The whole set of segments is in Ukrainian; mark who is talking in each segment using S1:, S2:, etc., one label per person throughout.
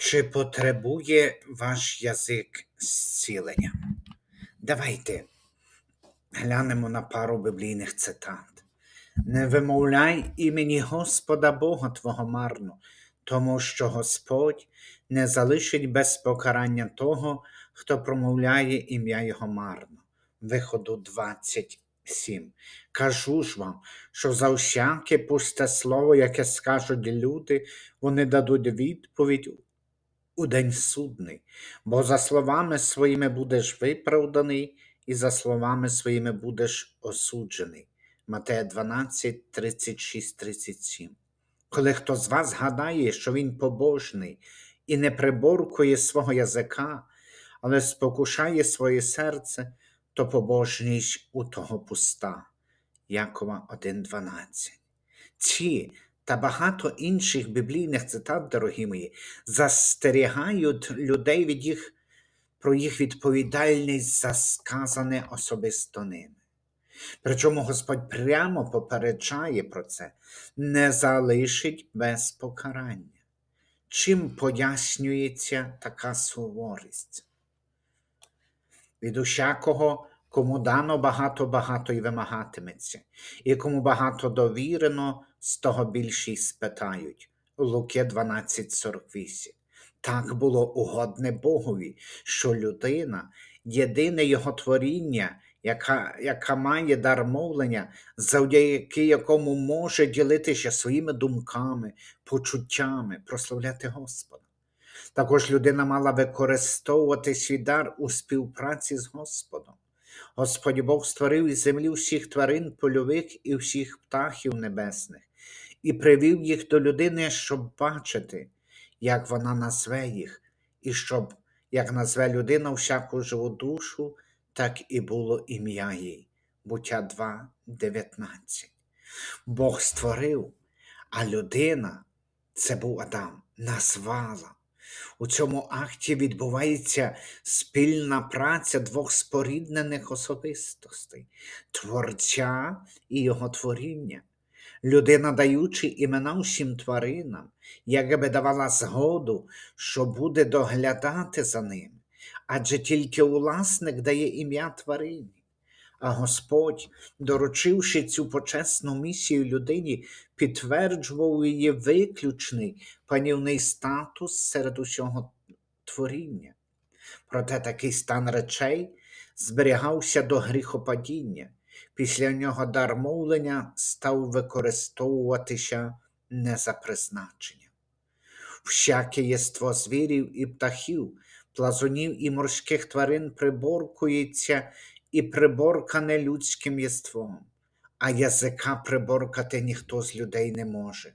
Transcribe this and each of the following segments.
S1: Чи потребує ваш язик зцілення? Давайте глянемо на пару біблійних цитат. Не вимовляй імені Господа Бога Твого марно, тому що Господь не залишить без покарання того, хто промовляє ім'я Його марно. Виходу 27. Кажу ж вам, що за всяке пусте слово, яке скажуть люди, вони дадуть відповідь у день судний, бо за словами своїми будеш виправданий, і за словами своїми будеш осуджений. Матея 12, 36, 37. Коли хто з вас гадає, що він побожний і не приборкує свого язика, але спокушає своє серце, то побожність у того пуста. Якова 1.12. Ці та багато інших біблійних цитат, дорогі мої, застерігають людей від їх, про їх відповідальність за сказане особисто ними. Причому Господь прямо попереджає про це, не залишить без покарання. Чим пояснюється така суворість? Від усякого, кому дано багато багато й вимагатиметься, і кому багато довірено, з того більше спитають. Луки 12,48. Так було угодне Богові, що людина, єдине його творіння, яка, яка має дар мовлення, завдяки якому може ділитися своїми думками, почуттями, прославляти Господа. Також людина мала використовувати свій дар у співпраці з Господом. Господь Бог створив із землі всіх тварин польових і всіх птахів небесних, і привів їх до людини, щоб бачити, як вона назве їх, і щоб, як назве людина всяку живу душу, так і було ім'я їй. Буття 2, 19. Бог створив, а людина, це був Адам, назвала. У цьому акті відбувається спільна праця двох споріднених особистостей творця і його творіння. Людина, даючи імена всім тваринам, якби давала згоду, що буде доглядати за ним, адже тільки власник дає ім'я тварині. А Господь, доручивши цю почесну місію людині, підтверджував її виключний панівний статус серед усього творіння. Проте такий стан речей зберігався до гріхопадіння. Після нього дар мовлення став використовуватися не за призначенням. Всяке єство звірів і птахів, плазунів і морських тварин приборкується і приборкане людським єством, а язика приборкати ніхто з людей не може.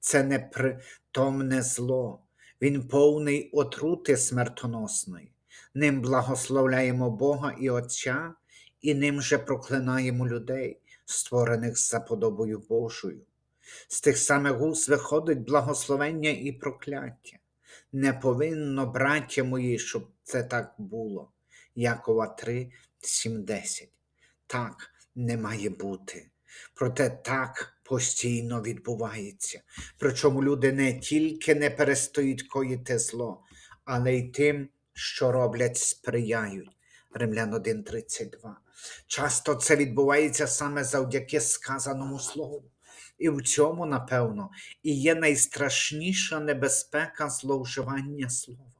S1: Це непритомне зло, він повний отрути смертоносної. Ним благословляємо Бога і Отця, і ним же проклинаємо людей, створених за подобою Божою. З тих самих уст виходить благословення і прокляття. Не повинно, браття мої, щоб це так було. Якова 3, 7, 10. Так не має бути. Проте так постійно відбувається. Причому люди не тільки не перестають коїти зло, але й тим, що роблять, сприяють. Римлян 1.32. Часто це відбувається саме завдяки сказаному слову. І в цьому, напевно, і є найстрашніша небезпека зловживання словом.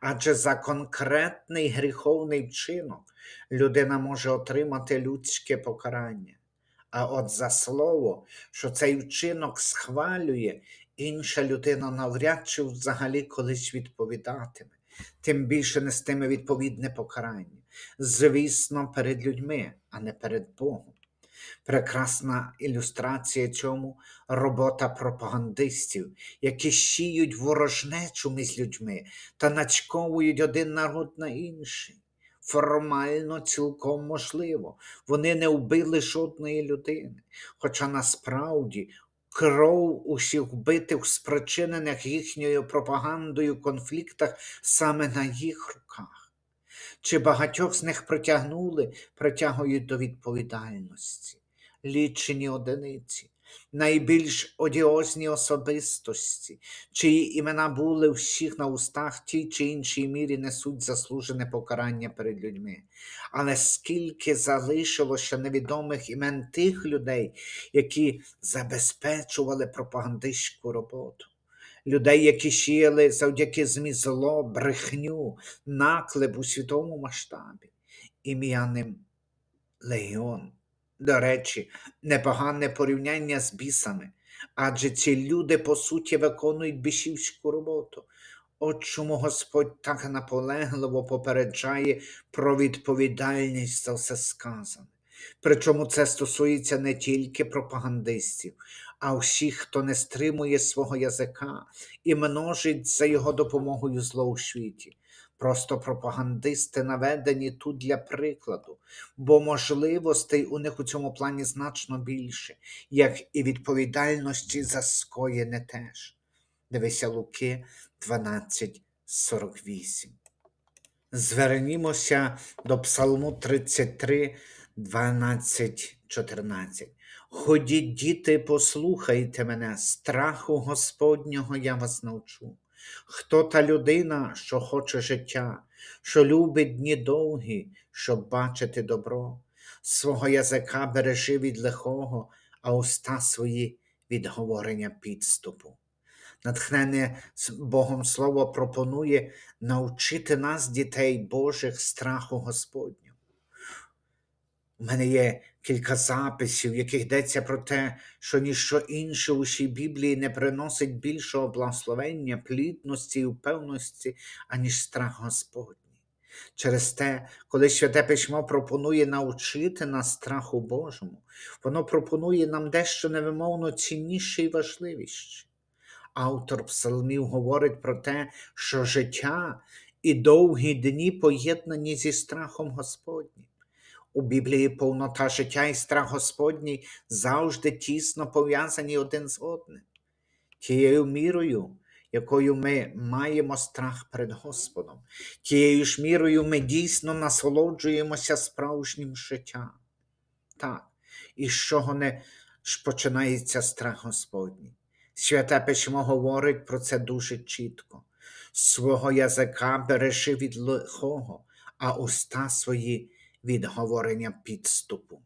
S1: Адже за конкретний гріховний вчинок людина може отримати людське покарання. А от за слово, що цей вчинок схвалює, інша людина навряд чи взагалі колись відповідатиме, тим більше нестиме відповідне покарання. Звісно, перед людьми, а не перед Богом. Прекрасна ілюстрація цьому робота пропагандистів, які сіють ворожнечу між людьми та начковують один народ на інший. Формально цілком можливо, вони не вбили жодної людини, хоча насправді кров усіх вбитих, спричинених їхньою пропагандою конфліктах саме на їх руках. Чи багатьох з них притягнули, притягують до відповідальності, лічені одиниці. Найбільш одіозні особистості, чиї імена були всіх на устах, ті чи іншій мірі несуть заслужене покарання перед людьми. Але скільки залишилося невідомих імен тих людей, які забезпечували пропагандистську роботу. Людей, які сіяли завдяки ЗМІ зло, брехню, наклеп у світовому масштабі, ім'я ним Легіон. До речі, непогане порівняння з бісами, адже ці люди, по суті, виконують бісівську роботу. От чому Господь так наполегливо попереджає про відповідальність за все сказане. Причому це стосується не тільки пропагандистів, а всіх, хто не стримує свого язика і множить за його допомогою зло у світі. Просто пропагандисти наведені тут для прикладу, бо можливостей у них у цьому плані значно більше, як і відповідальності за скоєне теж. Дивися Луки 12.48. Звернімося до Псалму 33, 12, 14. Ходіть, діти, послухайте мене, страху Господнього я вас навчу. Хто та людина, що хоче життя, що любить дні довгі, щоб бачити добро, свого язика бережи від лихого, а уста свої від говорення підступу. Натхнене Богом Слово пропонує навчити нас, дітей Божих, страху Господнього. У мене є кілька записів, в яких йдеться про те, що ніщо інше у цій Біблії не приносить більшого благословення, плідності і впевності, аніж страх Господній. Через те, коли Святе Письмо пропонує навчити нас страху Божому, воно пропонує нам дещо невимовно цінніше і важливіше. Автор псалмів говорить про те, що життя і довгі дні поєднані зі страхом Господнім. У Біблії повнота життя і страх Господній завжди тісно пов'язані один з одним. Тією мірою, якою ми маємо страх перед Господом, тією ж мірою ми дійсно насолоджуємося справжнім життям. Так, і з чого не ж починається страх Господній. Святе письмо говорить про це дуже чітко. Свого язика бережи від лихого, а уста свої від говорення підступу.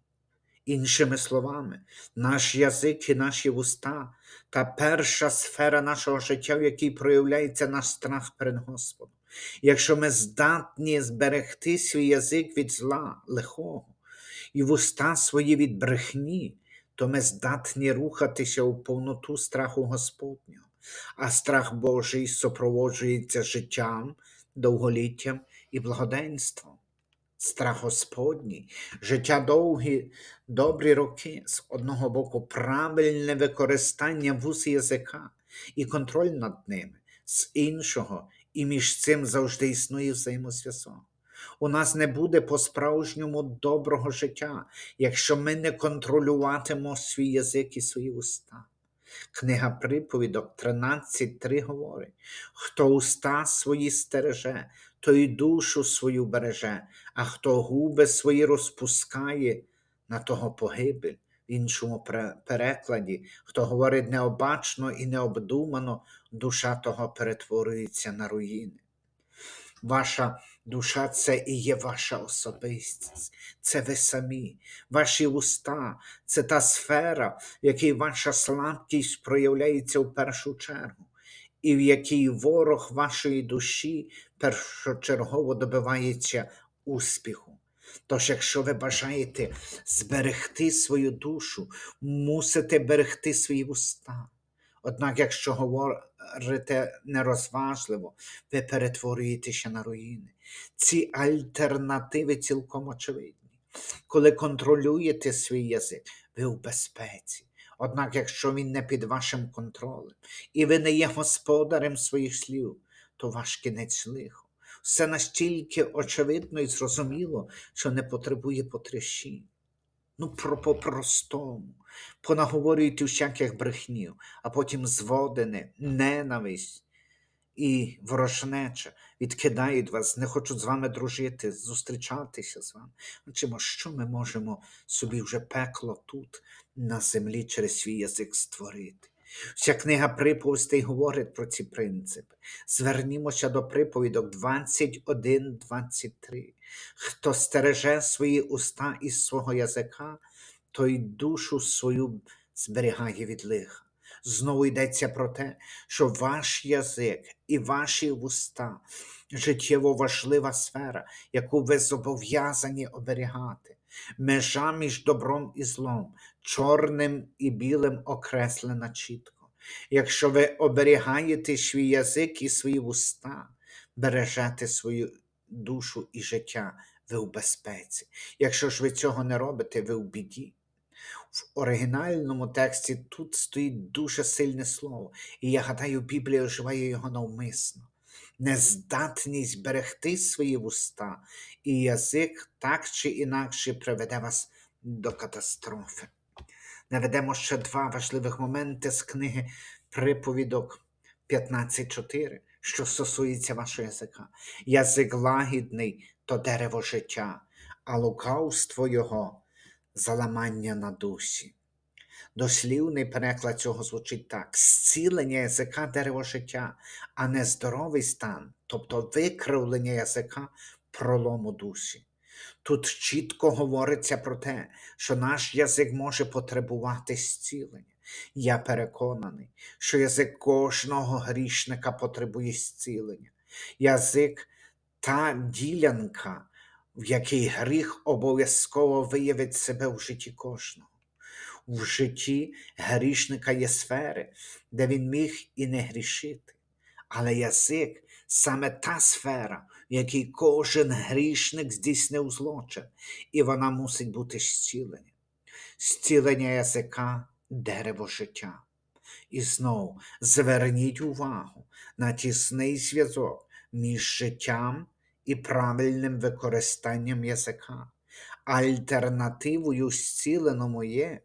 S1: Іншими словами, наш язик і наші вуста та перша сфера нашого життя, в якій проявляється наш страх перед Господом. Якщо ми здатні зберегти свій язик від зла лихого і вуста свої від брехні, то ми здатні рухатися у повноту страху Господнього. А страх Божий супроводжується життям, довголіттям і благоденством. Страх Господній, життя довгі, добрі роки, з одного боку, правильне використання вуз язика і контроль над ними, з іншого, і між цим завжди існує взаємозв'язок. У нас не буде по-справжньому доброго життя, якщо ми не контролюватимемо свій язик і свої уста. Книга приповідок 13.3 говорить: хто уста свої стереже, той душу свою береже, а хто губи свої розпускає, на того погибель. В іншому перекладі, хто говорить необачно і необдумано, душа того перетворюється на руїни. Ваша душа це і є ваша особистість, це ви самі, ваші уста, це та сфера, в якій ваша слабкість проявляється в першу чергу, і в якій ворог вашої душі першочергово добивається успіху. Тож, якщо ви бажаєте зберегти свою душу, мусите берегти свої уста. Однак, якщо говорите нерозважливо, ви перетворюєтеся на руїни. Ці альтернативи цілком очевидні. Коли контролюєте свій язик, ви у безпеці. Однак, якщо він не під вашим контролем, і ви не є господарем своїх слів, то ваш кінець лихо. Все настільки очевидно і зрозуміло, що не потребує потрясінь. Ну, про по-простому, понаговорюють усяких брехнів, а потім зводене, ненависть і ворожнеча відкидають вас, не хочуть з вами дружити, зустрічатися з вами. Бачимо, що ми можемо собі вже пекло тут, на землі, через свій язик створити. Вся книга приповістей говорить про ці принципи. Звернімося до приповідок 21-23. Хто стереже свої уста із свого язика, той душу свою зберігає від лиха. Знову йдеться про те, що ваш язик і ваші вуста життєво важлива сфера, яку ви зобов'язані оберігати. Межа між добром і злом, чорним і білим окреслена чітко. Якщо ви оберігаєте свій язик і свої вуста, бережете свою душу і життя, ви в безпеці. Якщо ж ви цього не робите, ви в біді. В оригінальному тексті тут стоїть дуже сильне слово, і я гадаю, Біблія вживає його навмисно. Нездатність берегти свої вуста і язик так чи інакше приведе вас до катастрофи. Наведемо ще два важливих моменти з книги приповідок 15.4, що стосується вашого язика. Язик лагідний то дерево життя, а лукавство його заламання на душі. Дослівний переклад цього звучить так: зцілення язика дерево життя, а не здоровий стан, тобто викривлення язика пролому душі. Тут чітко говориться про те, що наш язик може потребувати зцілення. Я переконаний, що язик кожного грішника потребує зцілення. Язик та ділянка, в якій гріх обов'язково виявить себе в житті кожного. В житті грішника є сфери, де він міг і не грішити. Але язик саме та сфера, якій кожен грішник здійснив злочин, і вона мусить бути зцілена. Зцілення язика дерево життя. І знову зверніть увагу на тісний зв'язок між життям і правильним використанням язика. Альтернативою зціленому є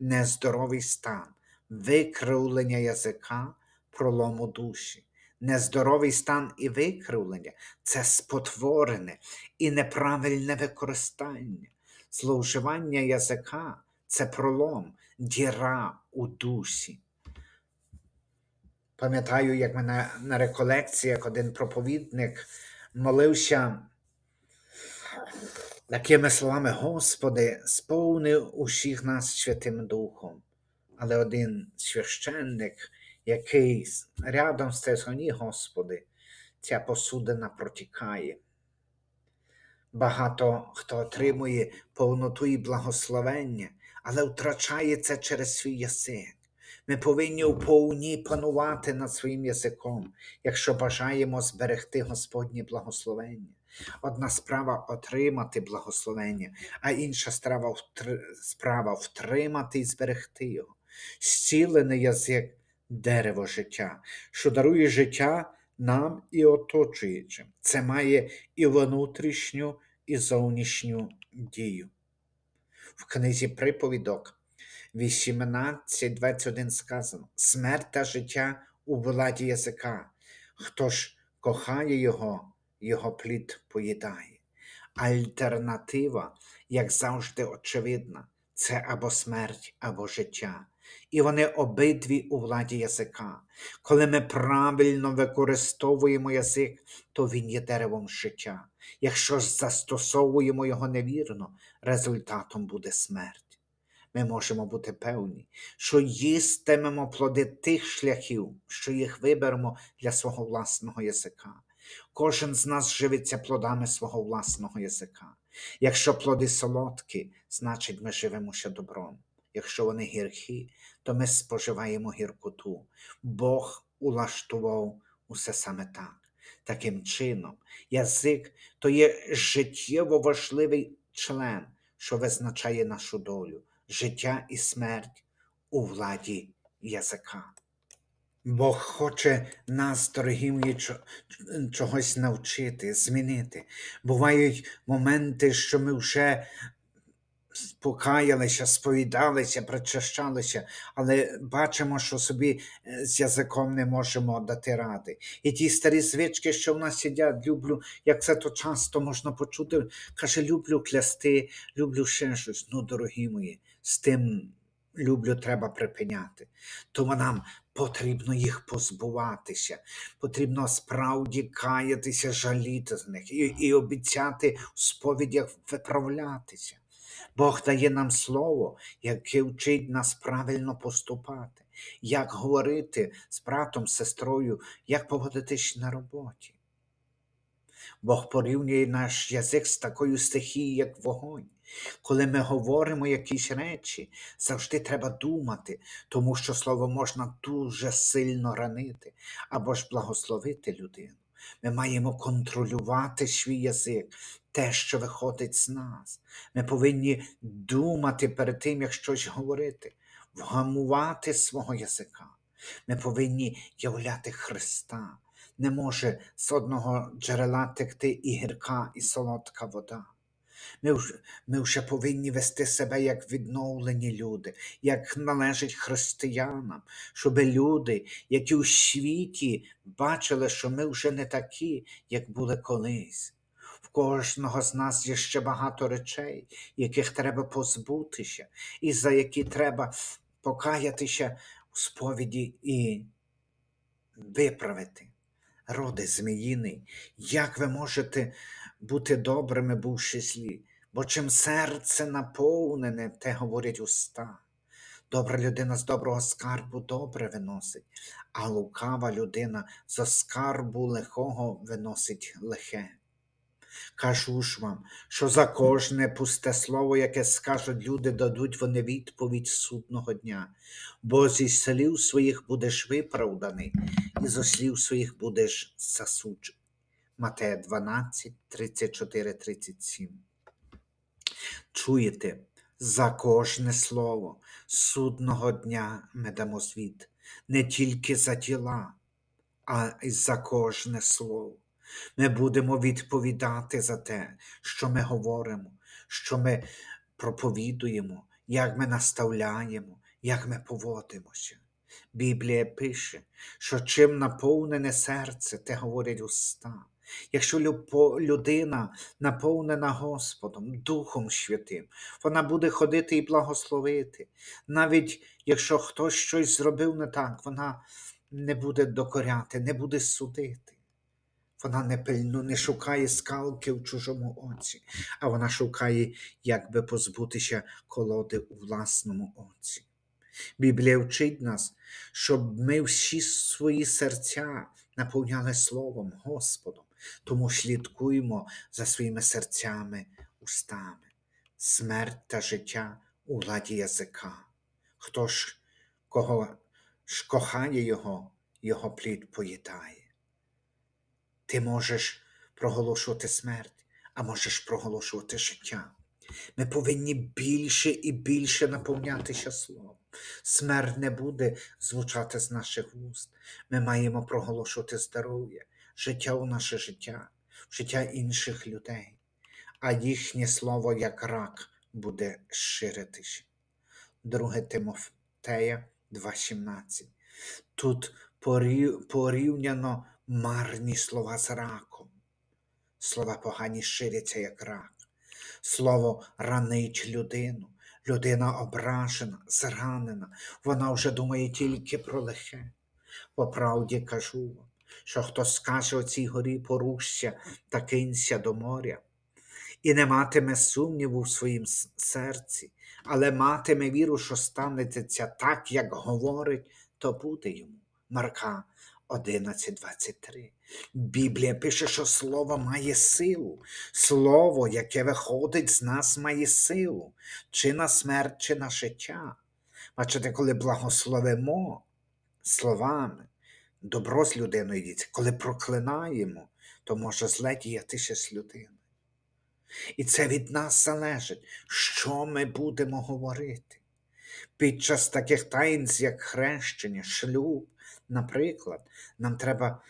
S1: нездоровий стан, викривлення язика, пролому душі. Нездоровий стан і викривлення це спотворене і неправильне використання. Зловживання язика це пролом, діра у душі. Пам'ятаю, як мене на реколекціях один проповідник молився такими словами: Господи, сповнив усіх нас Святим Духом. Але один священник, який рядом сказав, ні, Господи, ця посудина протікає. Багато хто отримує повноту і благословення, але втрачає це через свій язик. Ми повинні у повні панувати над своїм язиком, якщо бажаємо зберегти Господнє благословення. Одна справа отримати благословення, а інша справа втримати і зберегти його. Зцілений язик дерево життя, що дарує життя нам і оточуючим. Це має і внутрішню, і зовнішню дію. В книзі приповідок 18.21 сказано: смерть та життя у владі язика. Хто ж кохає його, його плід поїдає. Альтернатива, як завжди, очевидна, це або смерть, або життя. І вони обидві у владі язика. Коли ми правильно використовуємо язик, то він є деревом життя. Якщо ж застосовуємо його невірно, результатом буде смерть. Ми можемо бути певні, що їстимемо плоди тих шляхів, що їх виберемо для свого власного язика. Кожен з нас живиться плодами свого власного язика. Якщо плоди солодкі, значить ми живемося добром. Якщо вони гіркі, то ми споживаємо гіркоту. Бог улаштував усе саме так. Таким чином, язик то є життєво важливий член, що визначає нашу долю, життя і смерть у владі язика. Бог хоче нас, дорогі мої, чогось навчити, змінити. Бувають моменти, що ми вже покаялися, сповідалися, причащалися, але бачимо, що собі е, з язиком не можемо дати ради. І ті старі звички, що в нас сидять, люблю, як це то часто можна почути, каже, люблю клясти, люблю ще щось. Ну, дорогі мої, з тим люблю треба припиняти. Тому нам потрібно їх позбуватися, потрібно справді каятися, жаліти з них і, і обіцяти в сповідях виправлятися. Бог дає нам слово, яке вчить нас правильно поступати, як говорити з братом, сестрою, як поводитись на роботі. Бог порівнює наш язик з такою стихією, як вогонь. Коли ми говоримо якісь речі, завжди треба думати, тому що слово можна дуже сильно ранити або ж благословити людину. Ми маємо контролювати свій язик, те, що виходить з нас. Ми повинні думати перед тим, як щось говорити, вгамувати свого язика. Ми повинні являти Христа. Не може з одного джерела текти і гірка, і солодка вода. Ми вже, ми вже повинні вести себе як відновлені люди, як належить християнам, щоб люди, які у світі бачили, що ми вже не такі, як були колись. В кожного з нас є ще багато речей, яких треба позбутися, і за які треба покаятися у сповіді і виправити. Роди зміїний, як ви можете бути добрими, бувши злі? Бо чим серце наповнене, те говорять уста. Добра людина з доброго скарбу добре виносить, а лукава людина з скарбу лихого виносить лихе. Кажу ж вам, що за кожне пусте слово, яке скажуть люди, дадуть вони відповідь судного дня, бо зі слів своїх будеш виправданий, і зо слів своїх будеш засуджений. Матея 12, 34, 37. Чуєте, за кожне слово судного дня ми дамо звіт, не тільки за тіла, а й за кожне слово. Ми будемо відповідати за те, що ми говоримо, що ми проповідуємо, як ми наставляємо, як ми поводимося. Біблія пише, що чим наповнене серце, те говорять уста. Якщо людина наповнена Господом, Духом Святим, вона буде ходити і благословити. Навіть якщо хтось щось зробив не так, вона не буде докоряти, не буде судити. Вона не пильну, не шукає скалки в чужому оці, а вона шукає, як би позбутися колоди у власному оці. Біблія вчить нас, щоб ми всі свої серця наповняли Словом Господом, тому слідкуємо за своїми серцями, устами, смерть та життя у владі язика. Хто ж кого ж кохає його, його плід поїдає. Ти можеш проголошувати смерть, а можеш проголошувати життя. Ми повинні більше і більше наповнятися словом. Смерть не буде звучати з наших вуст. Ми маємо проголошувати здоров'я, життя у наше життя, життя інших людей, а їхнє слово, як рак, буде ширитися. 2 Тимофея 2,17. Тут порів- порівняно марні слова з раком. Слова погані ширяться, як рак. Слово ранить людину. Людина ображена, зранена. Вона вже думає тільки про лихе. По правді кажу вам, що хто скаже оцій горі порушся та кинься до моря, і не матиме сумніву в своїм серці, але матиме віру, що станеться так, як говорить, то буде йому. Марка 11.23. Біблія пише, що слово має силу. Слово, яке виходить з нас, має силу, чи на смерть, чи на життя. Бачите, коли благословимо словами, добро з людиною йдеться, коли проклинаємо, то може зле діятися з людиною. І це від нас залежить, що ми будемо говорити. Під час таких таїнств, як хрещення, шлюб, наприклад, нам треба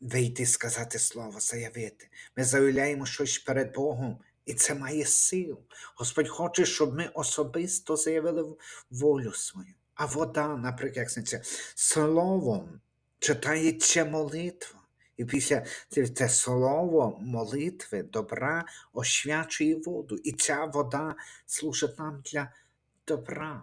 S1: вийти сказати слово, заявити. Ми заявляємо щось перед Богом І це має силу. Господь хоче, щоб ми особисто заявили волю свою. А вода, наприклад, як словом читається молитва. І після це слово молитви, добра освячує воду. І ця вода служить нам для добра.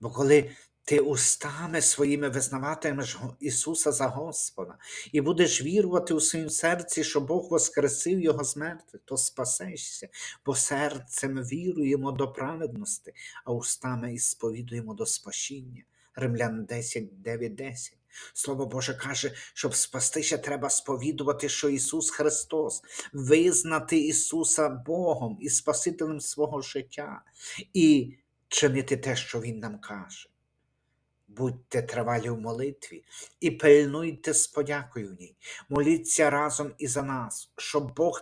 S1: Бо коли ти устами своїми визнаватимеш Ісуса за Господа і будеш вірувати у своїм серці, що Бог воскресив Його з мертвих, то спасешся, бо серцем віруємо до праведності, а устами і сповідуємо до спасіння. Римлян 10, 9, 10. Слово Боже каже, щоб спастися, треба сповідувати, що Ісус Христос, визнати Ісуса Богом і Спасителем свого життя, і чинити те, що Він нам каже. Будьте тривалі в молитві і пильнуйте з подякою в ній. Моліться разом і за нас, щоб Бог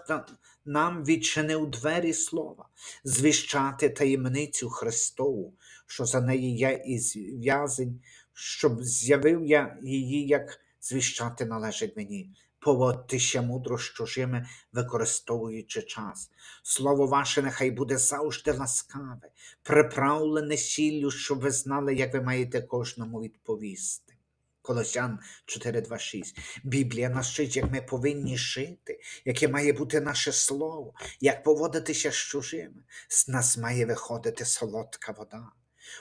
S1: нам відчинив двері слова, звіщати таємницю Христову, що за неї є і зв'язень, щоб з'явив я її, як звіщати належить мені. Поводьтеся мудро з чужими, використовуючи час. Слово ваше нехай буде завжди ласкаве, приправлене сіллю, щоб ви знали, як ви маєте кожному відповісти. Колосян 4.2.6. Біблія нас вчить, як ми повинні жити, яке має бути наше слово, як поводитися з чужими. З нас має виходити солодка вода.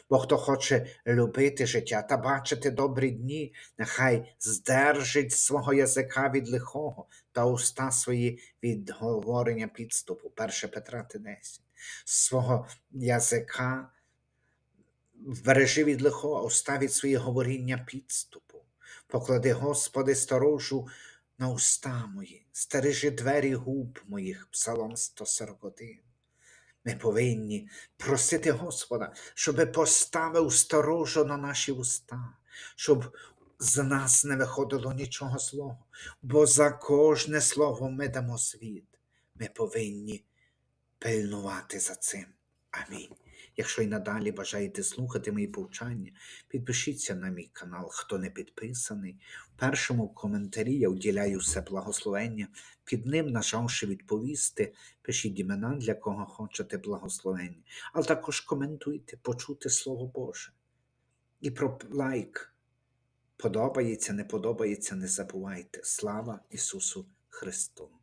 S1: Бо хто хоче любити життя та бачити добрі дні, нехай здержить свого язика від лихого та уста свої від говорення підступу. 1 Петра 10. Свого язика Бережи від лихого, уста від своє говоріння підступу. Поклади, Господи, сторожу на уста мої, стережи двері губ моїх, Псалом 141. Ми повинні просити Господа, щоб поставив сторожу на наші уста, щоб з нас не виходило нічого злого, бо за кожне слово ми дамо світ. Ми повинні пильнувати за цим. Амінь. Якщо й надалі бажаєте слухати мої повчання, підпишіться на мій канал, хто не підписаний. В першому коментарі я уділяю все благословення. Під ним, нажавши відповісти, пишіть імена, для кого хочете благословення. Але також коментуйте, почути Слово Боже. І про лайк. Подобається, не подобається, не забувайте. Слава Ісусу Христу!